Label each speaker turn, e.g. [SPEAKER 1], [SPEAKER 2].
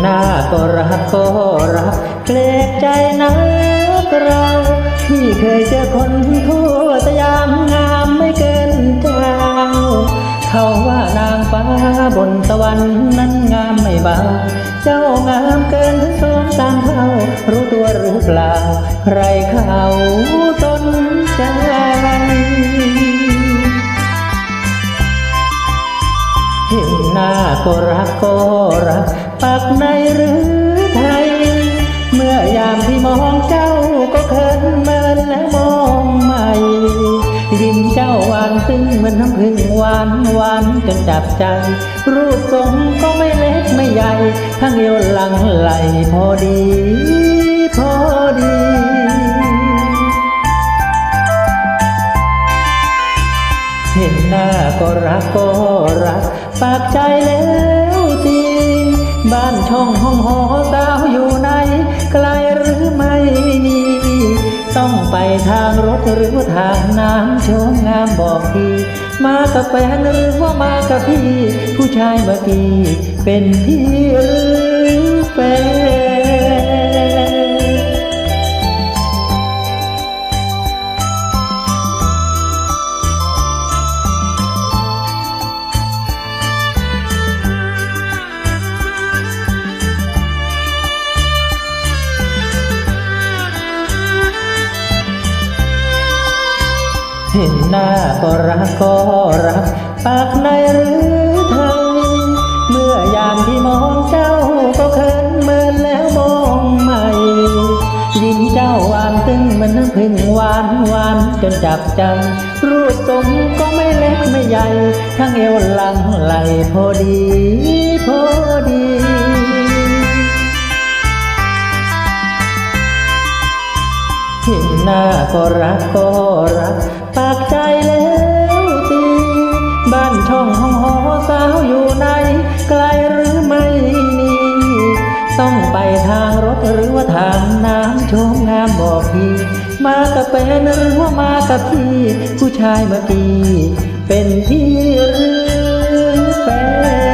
[SPEAKER 1] หน้าก็รักก็รักเกลกใจนักเราที่เคยเจอคนทั่วสยามงามไม่เกินเจ้าเขาว่านางฟ้าบนสวรรค์นั้นงามไม่เบาเจ้างามเกินถึงสองสามเท่ารู้ตัวหรือเปล่าใครเขาสนใจเห็นหน้าก็รักก็รัก ปักในหรือไทย เมื่อยามที่มองเจ้าก็เคินเมินและมองใหม่ยิ้มเจ้าหวานซึ้งเหมือนน้ำพึ่งหวานหวานจนจับใจ รูปทรงก็ไม่เล็กไม่ใหญ่ทั้งเอวหลังไหลพอดี พอดีเห็นหน้าก็รักก็รัก ปากใจแล้ว บ้านช่องห้องหอสาวอยู่ไหนไกลหรือไม่มี ต้องไปทางรถหรือว่าทางน้ำชมงามบอกทีมากับแฟนหรือว่ามากับพี่ ผู้ชายเมื่อกี้เป็นพี่หรือแฟน เห็นหน้าก็รักก็รัก ปากในหรือไทย เมื่อยามที่มองเจ้าก็เคินเมินแล้วมองใหม่ยิ้มเจ้าหวานตึงมันน้ำพึ่งหวานหวานจนจับใจ รูปทรงก็ไม่เล็กไม่ใหญ่ ทั้งเอวหลังไหลพอดี เห็นหน้าก็รักก็รัก ปากใจแล้วตีบ้านช่องห้องหอสาวอยู่ไหนไกลหรือไม่นี่ต้องไปทางรถหรือว่าทางน้ำชมงามบอกพี่ มากับแฟนหรือว่ามากับพี่ ผู้ชายเมื่อกี้เป็นพี่หรือแฟน